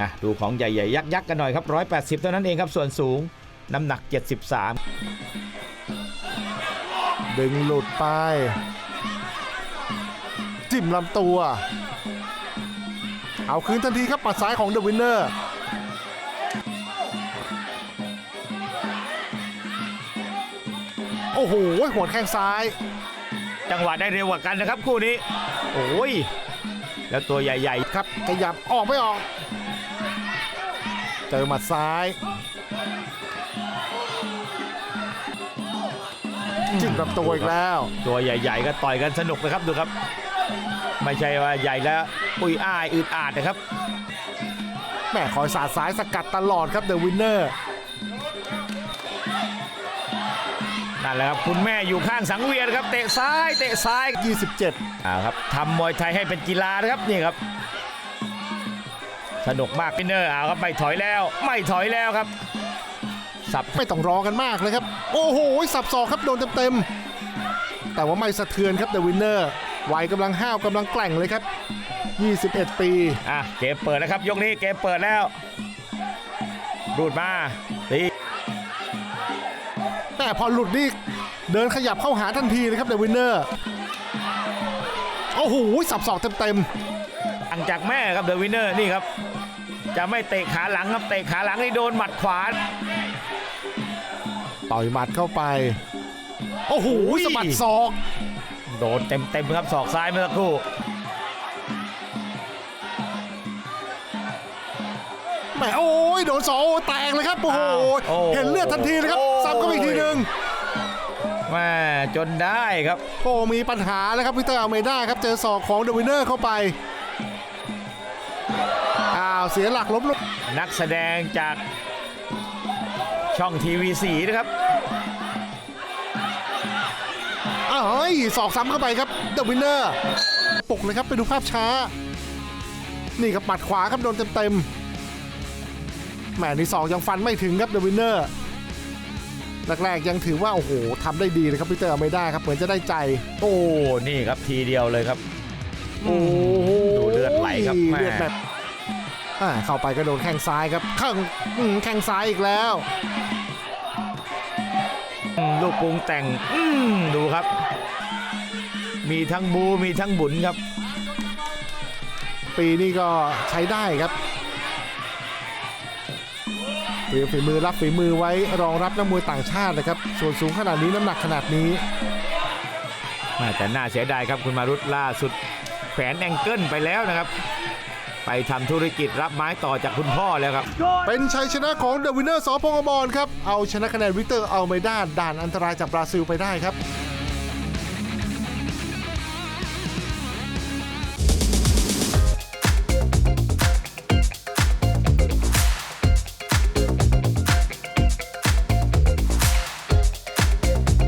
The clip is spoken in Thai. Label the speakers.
Speaker 1: อะดูของใหญ่ๆยักษ์ๆกันหน่อยครับ 180 เท่านั้นเองครับส่วนสูงน้ำหนัก 73
Speaker 2: ดึงหลุดไป จิ้มลำตัว เอาคืนทันทีครับปัดซ้ายของเดอะวินเนอร์โอ้โหหัวแข้งซ้าย
Speaker 1: จังหวะได้เร็วกว่ากันนะครับคู่นี้ โอ้ย แล้วตัวใหญ่
Speaker 2: ครับขยับออกไม่ออก เจอหมัดซ้ายจิ้มลำตัวอีกแล้ว
Speaker 1: ๆตัวใหญ่ ๆ ก็ต่อยกันสนุกนะครับดูครับ ไม่ใช่ว่าใหญ่แล้วปุยอ้ายอึดอาดนะครับ
Speaker 2: แม่คอยสาดซ้ายสกัดตลอดครับเดอะวินเนอร์
Speaker 1: นั่นแหละครับคุณแม่อยู่ข้างสังเวียนครับเตะซ้ายเตะซ้าย
Speaker 2: 27
Speaker 1: อ่าครับทำมวยไทยให้เป็นกีฬานะครับนี่ครับ สนุกมากพินเนอร์เอาครับไม่ถอยแล้ว ไม่ถอยแล้วครับ สับ
Speaker 2: ไม่ต้องรอกันมากเลยครับ โอ้โหสับศอกครับโดนเต็มๆแต่ว่าไม่สะเทือนครับเดอะวินเนอร์วัยกำลังห้าวกำลังแกล่งเลยครับ 21 ปี
Speaker 1: อะเกมเปิดแล้วครับ ยกนี้เกมเปิดแล้วรูดมาตี
Speaker 2: แต่พอหลุดนี่เดินขยับเข้าหาทันทีเลยครับเดอะวินเนอร์โอ้โหสับศอกเต็ม
Speaker 1: อังจากแม่ครับเดอะวินเนอร์นี่ครับ จะไม่เตะขาหลังครับเตะขาหลังนี่โดนหมัดขวา
Speaker 2: ๆต่อยหมัดเข้าไป โอ้โห
Speaker 1: อุ้ย
Speaker 2: สะบัดศอก
Speaker 1: โดนเต็มเต็มๆครับศอกซ้ายเมื่อสักครู่
Speaker 2: แหมโอ้ยโดนสองโอ้แตกเลยครับโอ้โห
Speaker 1: โอ้
Speaker 2: เห็นเลือดทันทีเลยครับ
Speaker 1: โอ้
Speaker 2: ซ้ำเข้าไปอีกทีหนึ่ง
Speaker 1: แม่จนได้ครับ
Speaker 2: โอ้มีปัญหาแล้วครับวิเตอร์อเมด้าครับเจอศอกของเดอะวินเนอร์เข้าไปอ้าวเสียหลักล้มลง
Speaker 1: นักแสดงจากช่องทีวีสีนะครับ
Speaker 2: อ้าวเฮ้ยศอกซ้ำเข้าไปครับเดอะวินเนอร์ปกเลยครับไปดูภาพช้า นี่ครับปัดขวาครับโดนเต็มๆแหมนี่ศอกยังฟันไม่ถึงครับเดอะวินเนอร์แรกๆยังถือว่า โอ้โหทำได้ดีเลยครับพีเตอร์อเมด้าครับ เหมือนจะได้ใจ
Speaker 1: โอ้ นี่ครับทีเดียวเลยครับ
Speaker 2: โอ้โห
Speaker 1: ดูเลือดไหลครับแม่
Speaker 2: เลือดแบบอ่าเข้าไปก็โดนแข้งซ้ายครับข้างอืมแข้งซ้ายอีกแล้ว
Speaker 1: อืมลูกกรุงแต่งอืมดูครับ มีทั้งบูมีทั้งบุญครับ
Speaker 2: ปีนี้ก็ใช้ได้ครับเตรียมฝีมือรับฝีมือไว้รองรับนักมวยต่างชาตินะครับ ส่วนสูงขนาดนี้น้ำหนักขนาดนี้
Speaker 1: แม่แต่น่าเสียดายครับคุณมารุตล่าสุดแขวนแองเกิลไปแล้วนะครับ ไปทำธุรกิจรับไม้ต่อจากคุณพ่อแล้วครับ
Speaker 2: เป็นชัยชนะของเดอะวินเนอร์สพงอมรครับ เอาชนะคะแนนวิกเตอร์อัลเมดาด่านอันตรายจากบราซิลไปได้ครับ